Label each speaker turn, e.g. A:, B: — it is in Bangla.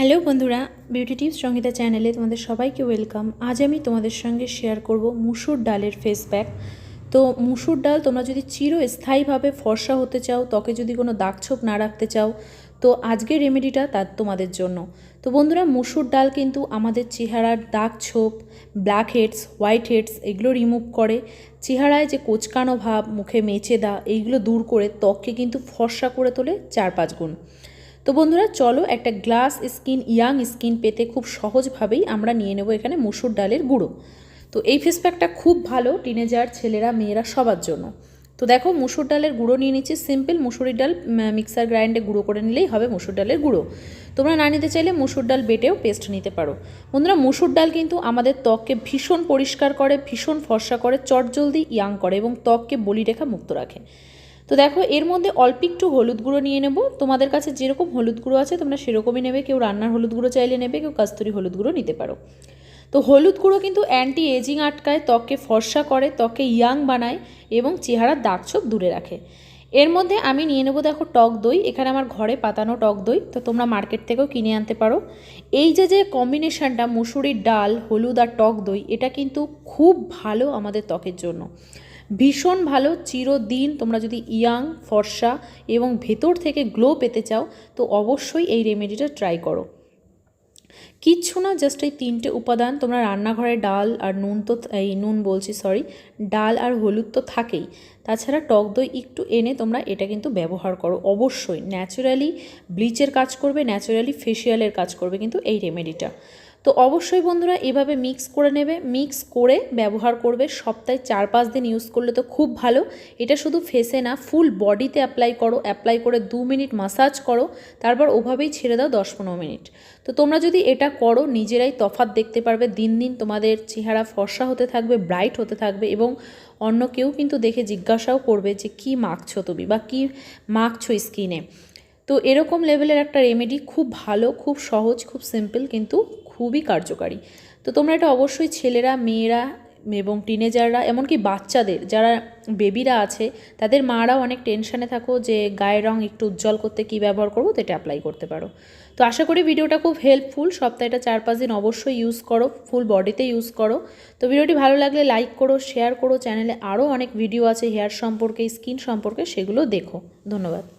A: হ্যালো বন্ধুরা বিউটি টিপস সঙ্গীতা চ্যানেলে তোমাদের সবাইকে ওয়েলকাম। আজ আমি তোমাদের সঙ্গে শেয়ার করব মুসুর ডালের ফেস প্যাক তো মুসুর ডাল তোমরা যদি চিরস্থায়ীভাবে ফর্সা হতে চাও, ত্বকে যদি কোনো দাগছোপ না রাখতে চাও, তো আজকের রেমেডিটা তার তোমাদের জন্য। তো বন্ধুরা, মুসুর ডাল কিন্তু আমাদের চেহারার দাগ ছোপ ব্ল্যাক হেডস হোয়াইট হেডস এগুলো রিমুভ করে। চেহারায় যে কোচকানো ভাব, মুখে মেচে দা এইগুলো দূর করে ত্বককে কিন্তু ফর্সা করে তোলে চার পাঁচ গুণ। তো বন্ধুরা, চলো একটা গ্লাস স্কিন, ইয়াং স্কিন পেতে খুব সহজভাবেই আমরা নিয়ে নেব এখানে মুসুর ডালের গুঁড়ো। তো এই ফেস প্যাকটা খুব ভালো টিনেজার ছেলেরা, মেয়েরা সবার জন্য। তো দেখো, মুসুর ডালের গুঁড়ো নিয়ে নিচ্ছি। সিম্পল মুসুরির ডাল মিক্সার গ্রাইন্ডে গুঁড়ো করে নিলেই হবে মুসুর ডালের গুঁড়ো। তোমরা না নিতে চাইলে মুসুর ডাল বেটেও পেস্ট নিতে পারো। বন্ধুরা, মুসুর ডাল কিন্তু আমাদের ত্বককে ভীষণ পরিষ্কার করে, ভীষণ ফর্সা করে, চটজলদি ইয়াং করে এবং ত্বককে বলিরেখা মুক্ত রাখে। তো দেখো, এর মধ্যে অল্প একটু হলুদ গুঁড়ো নিয়ে নেব। তোমাদের কাছে যেরকম হলুদ গুঁড়ো আছে, তোমরা সেরকমই নেবে। কেউ রান্নার হলুদ গুঁড়ো চাইলে নেবে, কেউ কাস্তুরি হলুদ গুঁড়ো নিতে পারো। তো হলুদ গুঁড়ো কিন্তু অ্যান্টি এজিং আটকায়, ত্বককে ফর্সা করে ত্বকে ইয়াং বানায় এবং চেহারার দাগছোপ দূরে রাখে। এর মধ্যে আমি নিয়ে নেব দেখো টক দই। এখানে আমার ঘরে পাতানো টক দই, তো তোমরা মার্কেট থেকেও কিনে আনতে পারো। এই যে যে কম্বিনেশানটা মুসুরির ডাল, হলুদ আর টক দই, এটা কিন্তু খুব ভালো আমাদের ত্বকের জন্য। ভীষণ ভালো, চিরদিন তোমরা যদি ইয়াং, ফর্সা এবং ভেতর থেকে গ্লো পেতে চাও, তো অবশ্যই এই রেমেডিটা ট্রাই করো। কিচ্ছু না জাস্ট এই তিনটে উপাদান, তোমরা রান্নাঘরে ডাল আর নুন তো, এই নুন বলছি সরি ডাল আর হলুদ তো থাকেই। তাছাড়া টক দই একটু এনে তোমরা এটা কিন্তু ব্যবহার করো, অবশ্যই। ন্যাচারালি ব্লিচের কাজ করবে ন্যাচারালি ফেসিয়ালের কাজ করবে কিন্তু এই রেমেডিটা। তো অবশ্যই বন্ধুরা এভাবে মিক্স করে নেবে মিক্স করে ব্যবহার করবে, সপ্তাহে চার পাঁচ দিন ইউজ করলে তো খুব ভালো। এটা শুধু ফেসে না ফুল বডিতে অ্যাপ্লাই করো অ্যাপ্লাই করে দু মিনিট মাসাজ করো, তারপর ওভাবেই ছেড়ে দাও দশ পনেরো মিনিট তো তোমরা যদি এটা করো, নিজেরাই তফাত দেখতে পারবে, দিন দিন তোমাদের চেহারা ফর্সা হতে থাকবে ব্রাইট হতে থাকবে এবং অন্য কেউ কিন্তু দেখে জিজ্ঞাসাও করবে যে কি মাখছো তুমি বা কি মাখছো স্কিনে তো এরকম লেভেলের একটা রেমেডি খুব ভালো, খুব সহজ, খুব সিম্পল কিন্তু খুবই কার্যকারী। তো তোমরা এটা অবশ্যই ছেলেরা, মেয়েরা এবং টিনেজাররা এমনকি বাচ্চাদের, যারা বেবিরা আছে, তাদের মারাও অনেক টেনশানে থাকো যে গায়ের রং একটু উজ্জ্বল করতে কী ব্যবহার করব, তো এটা অ্যাপ্লাই করতে পারো। তো আশা করি ভিডিওটা খুব হেল্পফুল সপ্তাহটা চার পাঁচ দিন অবশ্যই ইউজ করো ফুল বডিতে ইউজ করো। তো ভিডিওটি ভালো লাগলে লাইক করো শেয়ার করো। চ্যানেলে আরও অনেক ভিডিও আছে হেয়ার সম্পর্কে স্কিন সম্পর্কে, সেগুলো দেখো। ধন্যবাদ।